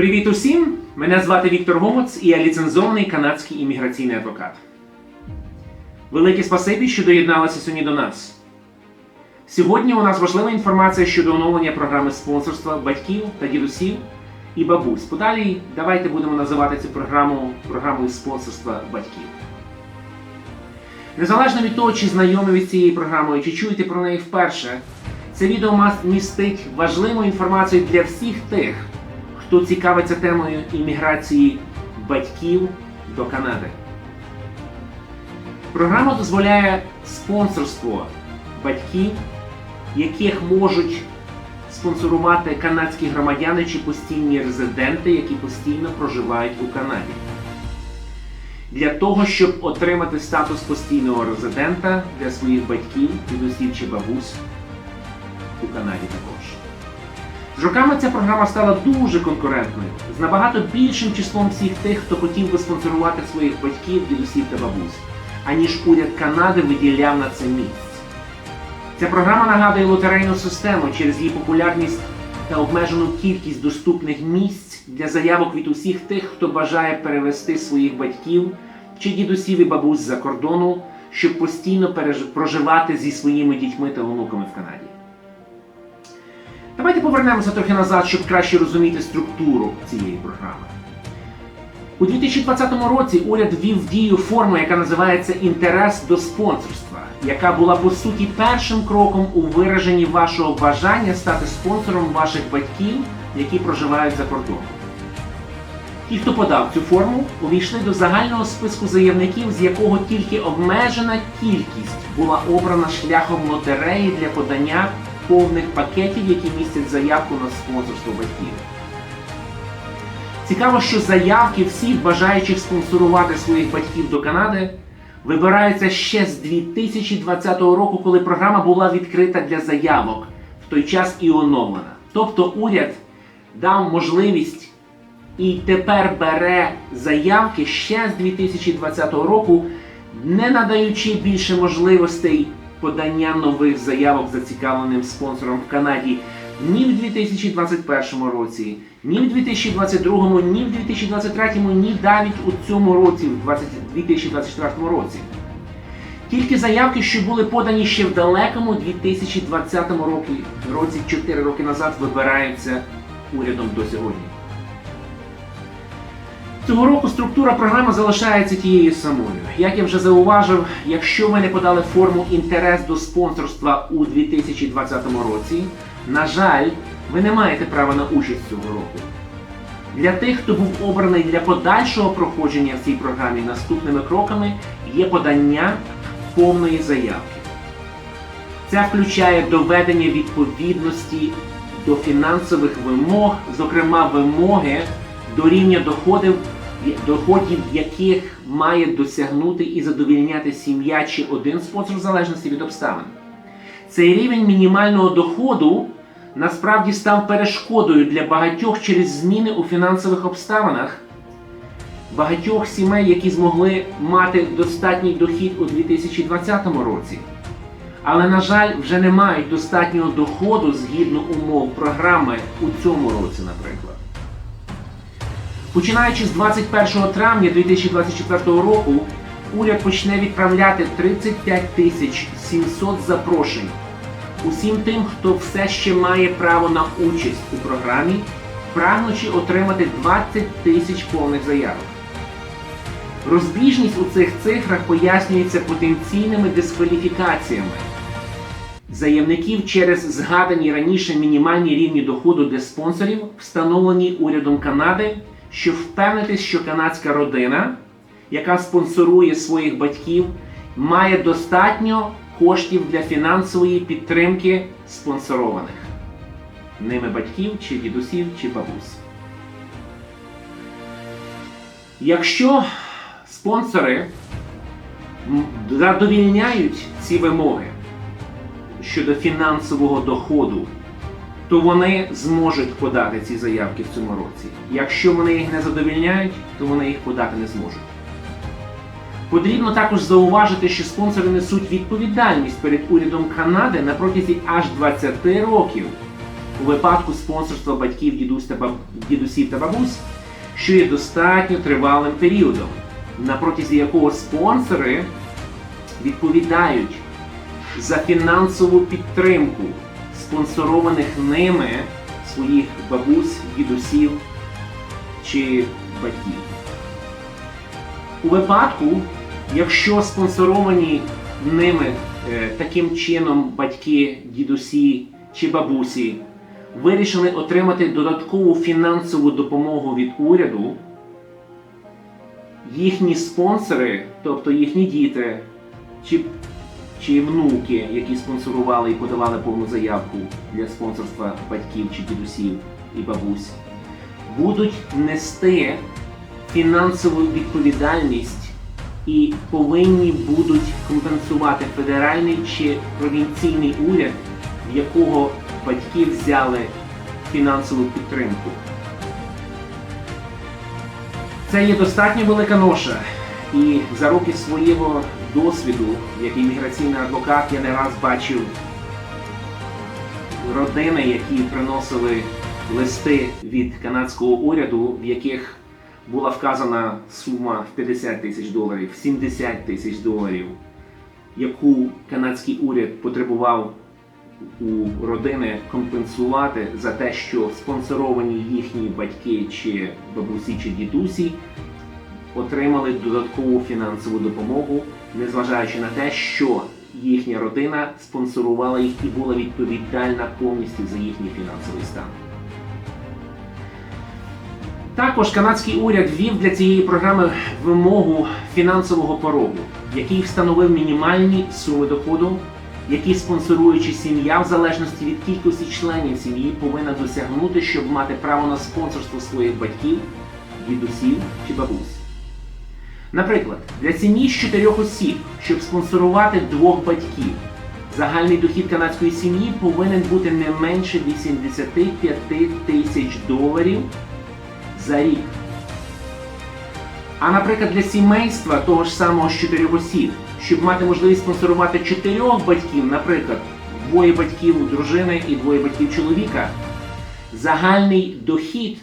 Привіт усім! Мене звати Віктор Гомоц і я ліцензований канадський імміграційний адвокат. Велике спасибі, що доєдналися сьогодні до нас. Сьогодні у нас важлива інформація щодо оновлення програми спонсорства батьків та дідусів і бабусь. Подалі давайте будемо називати цю програму програмою спонсорства батьків. Незалежно від того, чи знайомі ви з цією програмою, чи чуєте про неї вперше, це відео містить важливу інформацію для всіх тих, хто цікавиться темою імміграції батьків до Канади. Програма дозволяє спонсорство батьків, яких можуть спонсорувати канадські громадяни чи постійні резиденти, які постійно проживають у Канаді. Для того, щоб отримати статус постійного резидента для своїх батьків, дідусів чи бабусь у Канаді також. З роками ця програма стала дуже конкурентною, з набагато більшим числом всіх тих, хто хотів би спонсорувати своїх батьків, дідусів та бабусь, аніж уряд Канади виділяв на це місць. Ця програма нагадує лотерейну систему через її популярність та обмежену кількість доступних місць для заявок від усіх тих, хто бажає перевести своїх батьків чи дідусів і бабусь за кордону, щоб постійно проживати зі своїми дітьми та онуками в Канаді. Давайте повернемося трохи назад, щоб краще розуміти структуру цієї програми. У 2020 році уряд ввів в дію форму, яка називається інтерес до спонсорства, яка була по суті першим кроком у вираженні вашого бажання стати спонсором ваших батьків, які проживають за кордоном. Ті, хто подав цю форму, увійшли до загального списку заявників, з якого тільки обмежена кількість була обрана шляхом лотереї для подання повних пакетів, які містять заявку на спонсорство батьків. Цікаво, що заявки всіх бажаючих спонсорувати своїх батьків до Канади вибираються ще з 2020 року, коли програма була відкрита для заявок, в той час і оновлена. Тобто уряд дав можливість і тепер бере заявки ще з 2020 року, не надаючи більше можливостей подання нових заявок зацікавленим спонсором в Канаді ні в 2021 році, ні в 2022, ні в 2023, ні навіть у цьому році, в 2024 році. Тільки заявки, що були подані ще в далекому 2020 році, році 4 роки назад, вибираються урядом до сьогодні. Цього року структура програми залишається тією самою. Як я вже зауважив, якщо ви не подали форму інтерес до спонсорства у 2020 році, на жаль, ви не маєте права на участь цього року. Для тих, хто був обраний для подальшого проходження в цій програмі, наступними кроками є подання повної заявки. Це включає доведення відповідності до фінансових вимог, зокрема вимоги до рівня доходів, доходів яких має досягнути і задовільняти сім'я чи один спонсор в залежності від обставин. Цей рівень мінімального доходу насправді став перешкодою для багатьох через зміни у фінансових обставинах. Багатьох сімей, які змогли мати достатній дохід у 2020 році, але, на жаль, вже не мають достатнього доходу згідно умов програми у цьому році, наприклад. Починаючи з 21 травня 2024 року, уряд почне відправляти 35 тисяч 700 запрошень усім тим, хто все ще має право на участь у програмі, прагнучи отримати 20 тисяч повних заявок. Розбіжність у цих цифрах пояснюється потенційними дискваліфікаціями заявників через згадані раніше мінімальні рівні доходу для спонсорів, встановлені урядом Канади, щоб впевнитись, що канадська родина, яка спонсорує своїх батьків, має достатньо коштів для фінансової підтримки спонсорованих ними батьків, чи дідусів, чи бабусь. Якщо спонсори задовільняють ці вимоги щодо фінансового доходу, то вони зможуть подати ці заявки в цьому році. Якщо вони їх не задовільняють, то вони їх подати не зможуть. Потрібно також зауважити, що спонсори несуть відповідальність перед урядом Канади на протязі аж 20 років у випадку спонсорства батьків дідусів та бабусь, що є достатньо тривалим періодом, на протязі якого спонсори відповідають за фінансову підтримку спонсорованих ними своїх бабусь, дідусів чи батьків. У випадку, якщо спонсоровані ними е, таким чином батьки, дідусі чи бабусі вирішили отримати додаткову фінансову допомогу від уряду, їхні спонсори, тобто їхні діти чи, чи внуки, які спонсорували і подавали повну заявку для спонсорства батьків чи дідусів і бабусь, будуть нести фінансову відповідальність і повинні будуть компенсувати федеральний чи провінційний уряд, в якого батьки взяли фінансову підтримку. Це є достатньо велика ноша, і за роки свого досвіду, як імміграційний адвокат, я не раз бачив родини, які приносили листи від канадського уряду, в яких була вказана сума в 50 тисяч доларів, 70 тисяч доларів, яку канадський уряд потребував у родини компенсувати за те, що спонсоровані їхні батьки чи бабусі чи дідусі отримали додаткову фінансову допомогу, незважаючи на те, що їхня родина спонсорувала їх і була відповідальна повністю за їхній фінансовий стан. Також канадський уряд ввів для цієї програми вимогу фінансового порогу, який встановив мінімальні суми доходу, які спонсоруючи сім'я в залежності від кількості членів сім'ї повинна досягнути, щоб мати право на спонсорство своїх батьків, дідусів чи бабусь. Наприклад, для сім'ї з чотирьох осіб, щоб спонсорувати двох батьків, загальний дохід канадської сім'ї повинен бути не менше 85 тисяч доларів за рік. А наприклад, для сімейства того ж самого з чотирьох осіб, щоб мати можливість спонсорувати чотирьох батьків, наприклад, двоє батьків дружини і двоє батьків чоловіка, загальний дохід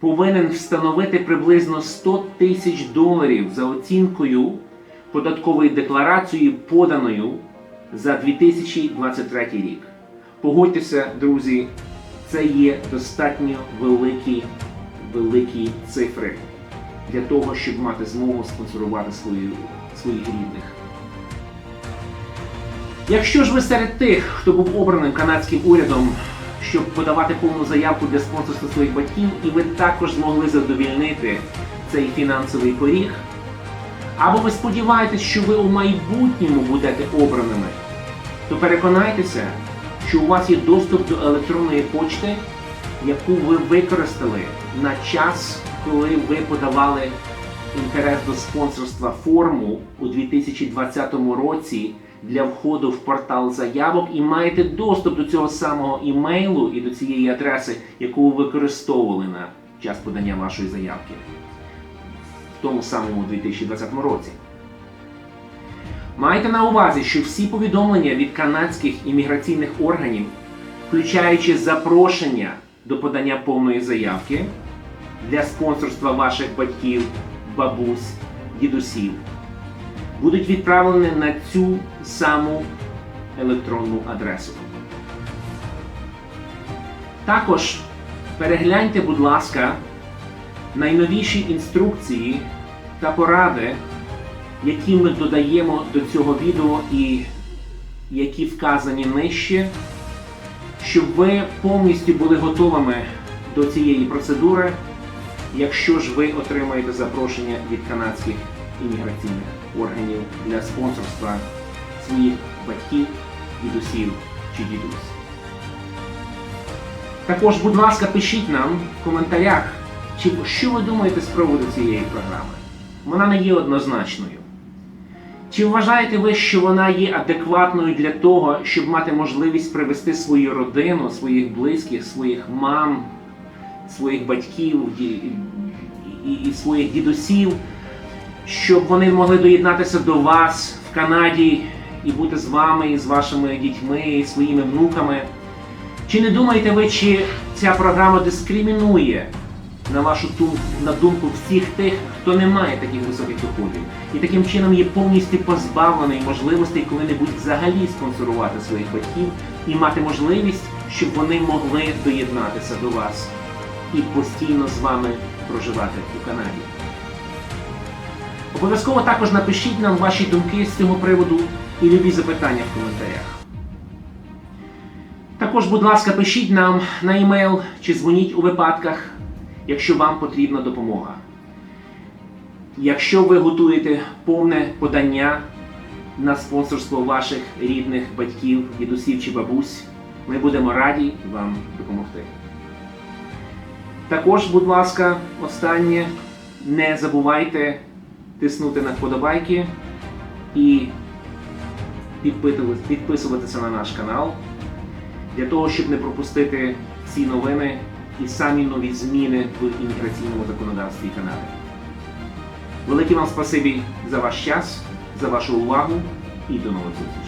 повинен встановити приблизно 100 тисяч доларів за оцінкою податкової декларації, поданою за 2023 рік. Погодьтеся, друзі, це є достатньо великі, великі цифри для того, щоб мати змогу спонсорувати свою, своїх рідних. Якщо ж ви серед тих, хто був обраним канадським урядом, щоб подавати повну заявку для спонсорства своїх батьків, і ви також змогли задовільнити цей фінансовий поріг, або ви сподіваєтесь, що ви у майбутньому будете обраними, то переконайтеся, що у вас є доступ до електронної почти, яку ви використали на час, коли ви подавали інтерес до спонсорства форму у 2020 році для входу в портал заявок і маєте доступ до цього самого імейлу і до цієї адреси, яку ви використовували на час подання вашої заявки в тому самому 2020 році. Майте на увазі, що всі повідомлення від канадських імміграційних органів, включаючи запрошення до подання повної заявки для спонсорства ваших батьків, бабусь, дідусів, будуть відправлені на цю саму електронну адресу. Також перегляньте, будь ласка, найновіші інструкції та поради, які ми додаємо до цього відео і які вказані нижче, щоб ви повністю були готовими до цієї процедури, якщо ж ви отримаєте запрошення від канадських імміграційних органів для спонсорства своїх батьків, дідусів чи дідусь. Також, будь ласка, пишіть нам в коментарях, чи що ви думаєте з приводу цієї програми. Вона не є однозначною. Чи вважаєте ви, що вона є адекватною для того, щоб мати можливість привести свою родину, своїх близьких, своїх мам, своїх батьків ді- і, і своїх дідусів, щоб вони могли доєднатися до вас в Канаді і бути з вами, і з вашими дітьми, і своїми внуками, Чи не думаєте ви, чи ця програма дискримінує на вашу думку, на думку всіх тих, хто не має таких високих доходів, і таким чином є повністю позбавлений можливостей коли-небудь взагалі спонсорувати своїх батьків і мати можливість, щоб вони могли доєднатися до вас і постійно з вами проживати у Канаді. Обов'язково також напишіть нам ваші думки з цього приводу і любі запитання в коментарях. Також, будь ласка, пишіть нам на емейл чи дзвоніть у випадках, якщо вам потрібна допомога. Якщо ви готуєте повне подання на спонсорство ваших рідних батьків, дідусів чи бабусь, ми будемо раді вам допомогти. Також, будь ласка, останнє, не забувайте тиснути на вподобайки і підписуватися на наш канал для того, щоб не пропустити ці новини і самі нові зміни в імміграційному законодавстві Канади. Велике вам спасибі за ваш час, за вашу увагу і до нових зустрічей.